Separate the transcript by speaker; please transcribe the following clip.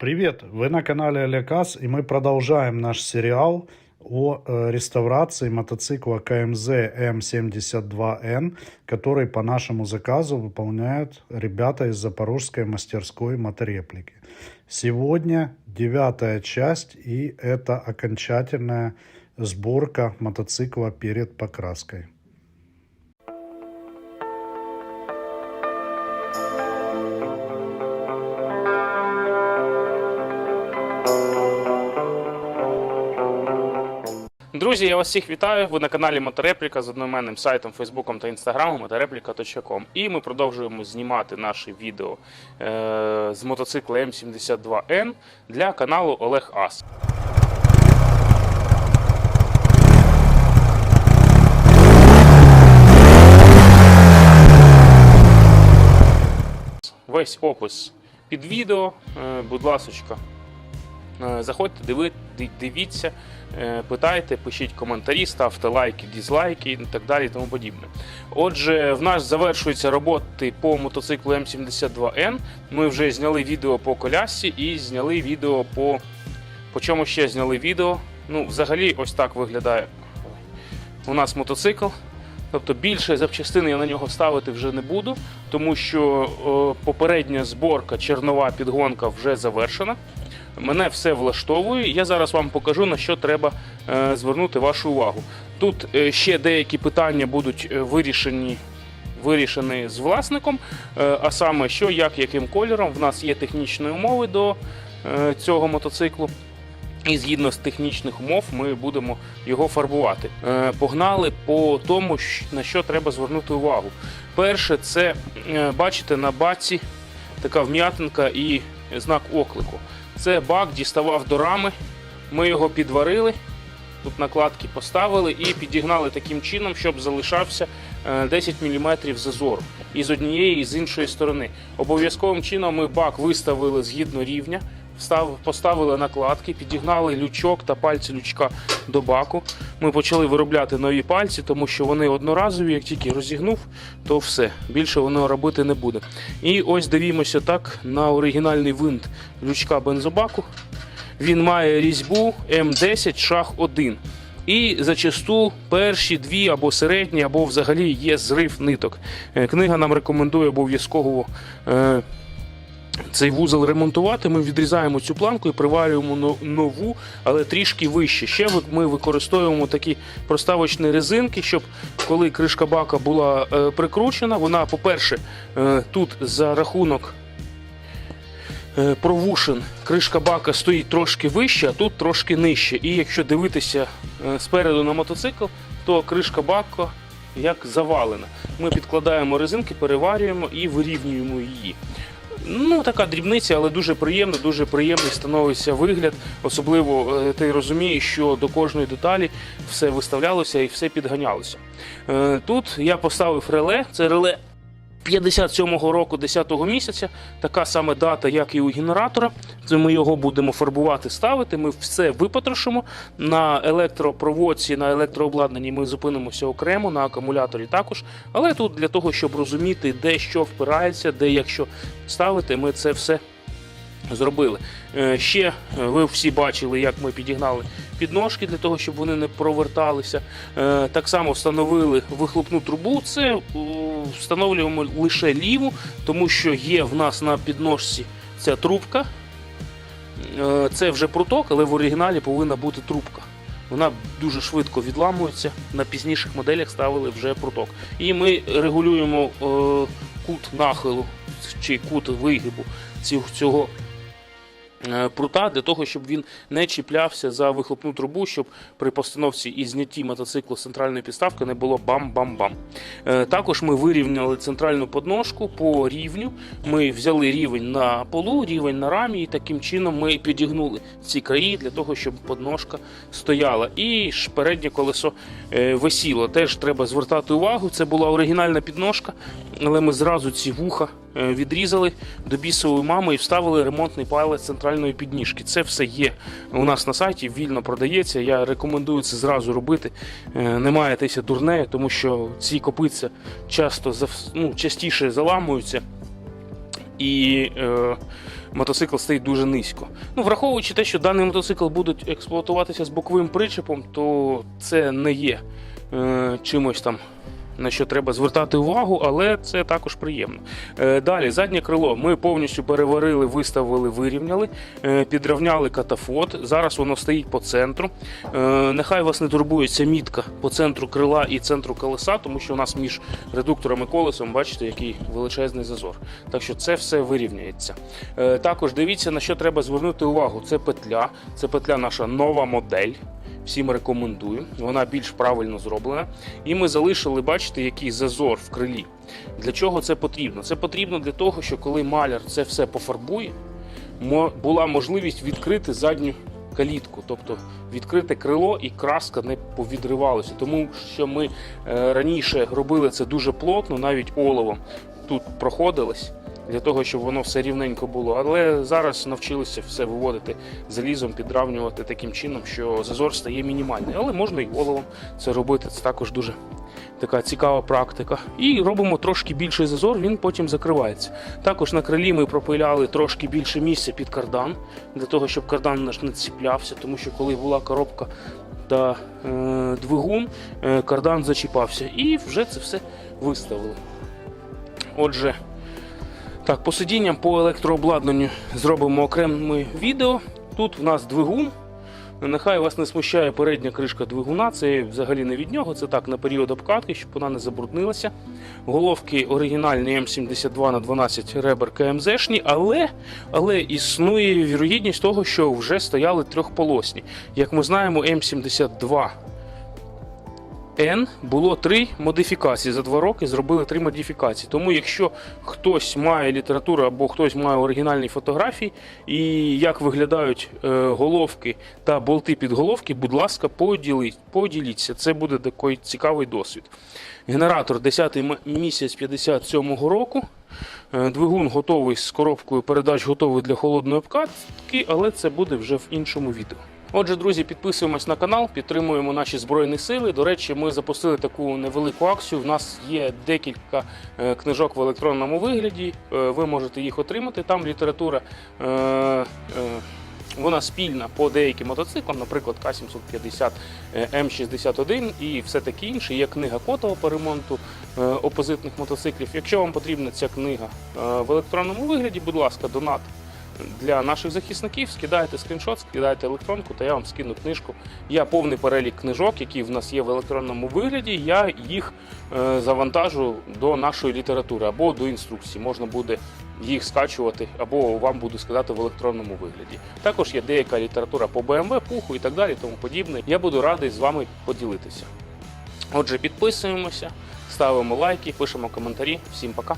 Speaker 1: Привет! Вы на канале Олег Ас, и мы продолжаем наш сериал о э, реставрации мотоцикла КМЗ М72Н, который по нашему заказу выполняют ребята из Запорожской мастерской мотореплики. Сегодня девятая часть, и это окончательная сборка мотоцикла перед покраской.
Speaker 2: Друзі, я вас всіх вітаю. Ви на каналі Моторепліка з одноіменним сайтом, Фейсбуком та Інстаграмом motoreplika.com. І ми продовжуємо знімати наші відео е, з мотоцикла М72Н для каналу Олег Ас. Весь опис під відео, е, будь ласочка, Заходьте, диви, дивіться, е, питайте, пишіть коментарі, ставте лайки, дізлайки і так далі і тому подібне. Отже, в нас завершуються роботи по мотоциклу М72Н. Ми вже зняли відео по колясці і зняли відео по. По чому ще зняли відео? Ну, взагалі, ось так виглядає у нас мотоцикл. Тобто більше запчастин я на нього ставити вже не буду, тому що попередня зборка чернова підгонка вже завершена. Мене все влаштовує. Я зараз вам покажу на що треба е, звернути вашу увагу. Тут е, ще деякі питання будуть е, вирішені. Вирішені з власником, а саме що, як, яким кольором. В нас є технічні умови до цього мотоциклу. І згідно з технічних умов ми будемо його фарбувати. Погнали по тому, на що треба звернути увагу. Перше, це бачите на баці така вм'ятинка і знак оклику. Це бак діставав до рами. Ми його підварили. Тут накладки поставили і підігнали таким чином, щоб залишався е, 10 мм зазору і з однієї, і з іншої сторони. Обов'язковим чином ми бак виставили згідно рівня, поставили накладки, підігнали лючок та пальці лючка до баку. Ми почали виробляти нові пальці, тому що вони одноразові, як тільки розігнув, то все більше воно робити не буде. І ось дивімося так на оригінальний винт лючка бензобаку. Він має різьбу М10 шаг 1. І зачасту перші дві або середні, або взагалі є зрив ниток. Е, Книга нам рекомендує обов'язково е, цей вузол ремонтувати. Ми відрізаємо цю планку і приварюємо нову, але трішки вище. Ще ми використовуємо такі проставочні резинки, щоб коли кришка бака була е, прикручена, вона, по-перше, е, тут за рахунок е, провушин кришка бака стоїть трошки вище, а тут трошки нижче. І якщо дивитися спереду на мотоцикл, то кришка бака як завалена. Ми підкладаємо резинки, переварюємо і вирівнюємо її. Ну, така дрібниця, але дуже приємно, дуже приємний становиться вигляд. Особливо е, ти розумієш, що до кожної деталі все виставлялося і все підганялося. Е, Тут я поставив реле, це реле 57-го року 10-го місяця, така саме дата, як і у генератора. Це ми його будемо фарбувати, ставити. Ми все випотрошимо. На електропроводці, на електрообладнанні ми зупинимося окремо, на акумуляторі також. Але тут для того, щоб розуміти, де що впирається, де якщо ставити, ми це все зробили. Е, Ще е, ви всі бачили, як ми підігнали підножки для того, щоб вони не проверталися. Е, Так само встановили вихлопну трубу. Це встановлюємо лише ліву, тому що є в нас на підножці ця трубка. Е, Це вже пруток, але в оригіналі повинна бути трубка. Вона дуже швидко відламується. На пізніших моделях ставили вже пруток. І ми регулюємо е, кут нахилу чи кут вигибу цього прута для того, щоб він не чіплявся за вихлопну трубу, щоб при постановці і знятті мотоциклу з центральної підставки не було бам-бам-бам. Е, Також ми вирівняли центральну подножку по рівню. Ми взяли рівень на полу, рівень на рамі, і таким чином ми підігнули ці краї для того, щоб подножка стояла. І ж переднє колесо е, висіло. Теж треба звертати увагу. Це була оригінальна підножка, але ми зразу ці вуха е, відрізали до бісової мами і вставили ремонтний палець центральної підніжки. Це все є у нас на сайті, вільно продається. Я рекомендую це зразу робити. Е, Не маєтеся дурнею, тому що ці копиця часто ну, частіше заламуються. І е, мотоцикл стоїть дуже низько. Ну, враховуючи те, що даний мотоцикл будуть експлуатуватися з боковим причепом, то це не є е, чимось там. На що треба звертати увагу, але це також приємно. Е, далі, заднє крило ми повністю переварили, виставили, вирівняли, е, підрівняли катафот. Зараз воно стоїть по центру. Е, нехай вас не турбує ця мітка по центру крила і центру колеса, тому що у нас між редуктором і колесом, бачите, який величезний зазор. Так що це все вирівняється. Також дивіться, на що треба звернути увагу. Це петля, це петля наша нова модель. Всім рекомендую. Вона більш правильно зроблена. І ми залишили, бачите, який зазор в крилі. Для чого це потрібно? Це потрібно для того, що коли маляр це все пофарбує, була можливість відкрити задню калітку, тобто відкрити крило і краска не повідривалася. Тому що ми е, раніше робили це дуже плотно, навіть оловом тут проходилось. Для того, щоб воно все рівненько було. Але зараз навчилися все виводити залізом, підравнювати таким чином, що зазор стає мінімальний. Але можна і оловом це робити. Це також дуже така цікава практика. І робимо трошки більший зазор, він потім закривається. Також на крилі ми пропиляли трошки більше місця під кардан, для того, щоб кардан наш не ціплявся, тому що коли була коробка та е, двигун, е, кардан зачіпався. І вже це все виставили. Отже, так, по сидінням по електрообладнанню зробимо окреме відео. Тут в нас двигун. Нехай вас не смущає передня кришка двигуна, це взагалі не від нього, це так на період обкатки, щоб вона не забруднилася. Головки оригінальні М72 на 12 ребер КМЗшні, але, але існує вірогідність того, що вже стояли трьохполосні. Як ми знаємо, М72 N було три модифікації за два роки. Зробили три модифікації. Тому, якщо хтось має літературу або хтось має оригінальні фотографії, і як виглядають е, головки та болти під головки, будь ласка, поділіть, поділіться. Це буде такий цікавий досвід. Генератор 10 м- місяць 57-го року. Е, Двигун готовий з коробкою передач, готовий для холодної обкатки, але це буде вже в іншому відео. Отже, друзі, підписуємось на канал, підтримуємо наші збройні сили. До речі, ми запустили таку невелику акцію. У нас є декілька е, книжок в електронному вигляді. Е, Ви можете їх отримати. Там література. е, Вона спільна по деяким мотоциклам, наприклад, К-750 е, М61 і все таке інше. Є книга Котова по ремонту опозитних мотоциклів. Якщо вам потрібна ця книга в електронному вигляді, будь ласка, донат для наших захисників. Скидайте скріншот, скидайте електронку, та я вам скину книжку. Я повний перелік книжок, які в нас є в електронному вигляді. Я їх е, завантажу до нашої літератури або до інструкції. Можна буде їх скачувати, або вам буду скидати в електронному вигляді. Також є деяка література по BMW, пуху і так далі, тому подібне. Я буду радий з вами поділитися. Отже, підписуємося, ставимо лайки, пишемо коментарі. Всім пока.